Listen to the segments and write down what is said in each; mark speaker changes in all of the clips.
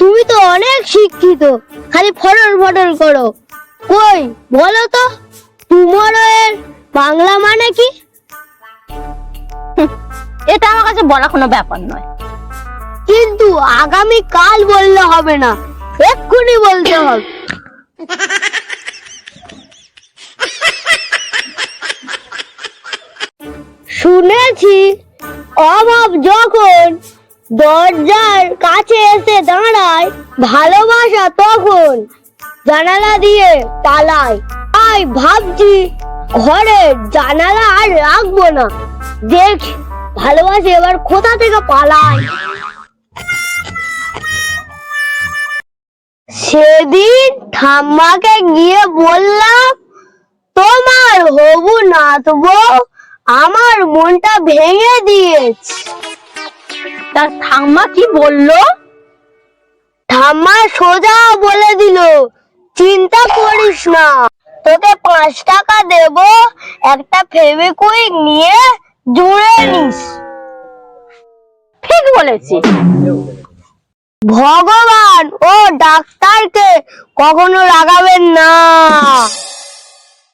Speaker 1: তুমি তো অনেক শিক্ষিত। খালি ফটর ফটর করো। কই বলো তো টুমরোয়ের বাংলা মানে কি?
Speaker 2: এটা আমার কাছে বলা কোনো ব্যাপার নয়।
Speaker 1: কিন্তু আগামী কাল বললে হবে না। এক্ষুনি বলতে হবে। শুনেছি অভাব যখন দরজার কাছে এসে দাঁড়ায় ভালোবাসা তখন জানালা দিয়ে পালায় তাই ভাবছি ঘরের জানালা আর রাখব না। দেখ, ভালোবাসে এবার কোথা থেকে পালায়? সেদিন ঠাম্মাকে গিয়ে বললাম, তোমার হবু নাচবো আমার মনটা ভেঙে দিয়েছে।
Speaker 2: তার ঠাম্মা কি বলল?
Speaker 1: ঠাম্মা সোজা বলে দিল চিন্তা করিস না তোকে পাঁচ টাকা দেব একটা ফেভিকুইক নিয়ে জুড়ে নিস।
Speaker 2: ঠিক বলেছি।
Speaker 1: ভগবান ও ডাক্তারকে কখনো লাগাবেন না।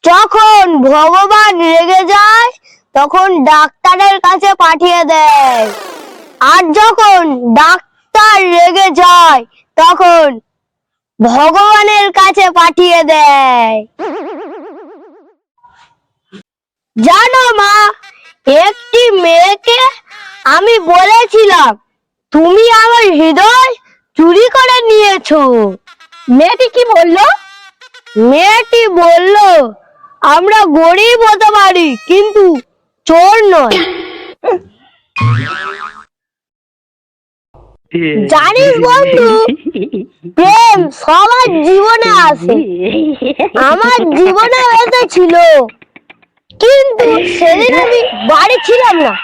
Speaker 1: যখন ভগবান রেগে যায় তখন ডাক্তারের কাছে পাঠিয়ে দেয়। আর যখন ডাক্তার রেগে যায়, তখন ভগবানের কাছে পাঠিয়ে দেয়। জানো মা, একটি মেয়েকে আমি বলেছিলাম, তুমি আমার হৃদয় চুরি করে নিয়েছো।
Speaker 2: মেয়েটি কি বলল?
Speaker 1: মেয়েটি বলল, আমরা গরিব হতে পারি, কিন্তু চোর নয়। জানিস বন্ধু, প্রেম সবার জীবনে আসে। আমার জীবনে এসেছিল, কিন্তু সেদিন আমি বাড়ি ছিলাম না।